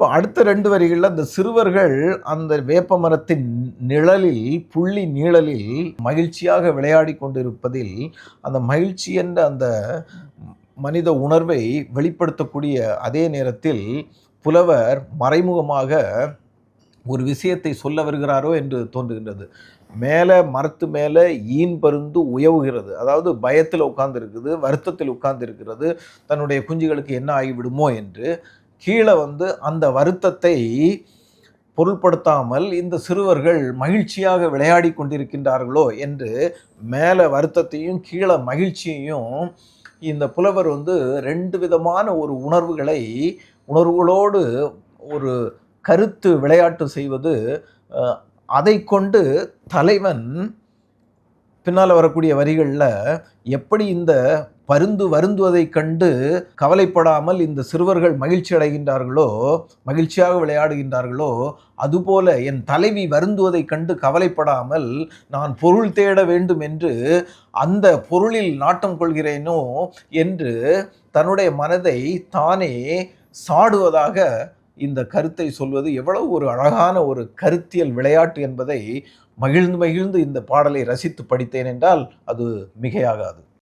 இப்போ அடுத்த ரெண்டு வரிகளில் அந்த சிறுவர்கள் அந்த வேப்ப மரத்தின் நிழலில் புள்ளி நீழலில் மகிழ்ச்சியாக விளையாடி கொண்டிருப்பதில் அந்த மகிழ்ச்சி என்ற அந்த மனித உணர்வை வெளிப்படுத்தக்கூடிய அதே நேரத்தில் புலவர் மறைமுகமாக ஒரு விஷயத்தை சொல்ல வருகிறாரோ என்று தோன்றுகின்றது. மேலே மரத்து மேலே ஈன் பருந்து உயவுகிறது. அதாவது பயத்தில் உட்கார்ந்து இருக்குது வருத்தத்தில் உட்கார்ந்து இருக்கிறது தன்னுடைய குஞ்சுகளுக்கு என்ன ஆகிவிடுமோ என்று கீழே வந்து அந்த வருத்தத்தை பொருள்படுத்தாமல் இந்த சிறுவர்கள் மகிழ்ச்சியாக விளையாடி கொண்டிருக்கின்றார்களோ என்று மேலே வருத்தத்தையும் கீழே மகிழ்ச்சியையும் இந்த புலவர் வந்து ரெண்டு விதமான ஒரு உணர்வுகளை உணர்வுகளோடு ஒரு கருத்து விளையாட்டு செய்வது அதை கொண்டு தலைவன் பின்னால் வரக்கூடிய வரிகளில் எப்படி இந்த பருந்து வருந்துவதைக் கண்டு கவலைப்படாமல் இந்த சிறுவர்கள் மகிழ்ச்சி அடைகின்றார்களோ மகிழ்ச்சியாக விளையாடுகின்றார்களோ அதுபோல என் தலைவி வருந்துவதைக் கண்டு கவலைப்படாமல் நான் பொருள் தேட வேண்டும் என்று அந்த பொருளில் நாட்டம் கொள்கிறேனோ என்று தன்னுடைய மனதை தானே சாடுவதாக இந்த கருத்தை சொல்வது எவ்வளவு ஒரு அழகான ஒரு கருத்தியல் விளையாட்டு என்பதை மகிழ்ந்து மகிழ்ந்து இந்த பாடலை ரசித்து படித்தேன் என்றால் அது மிகையாகாது.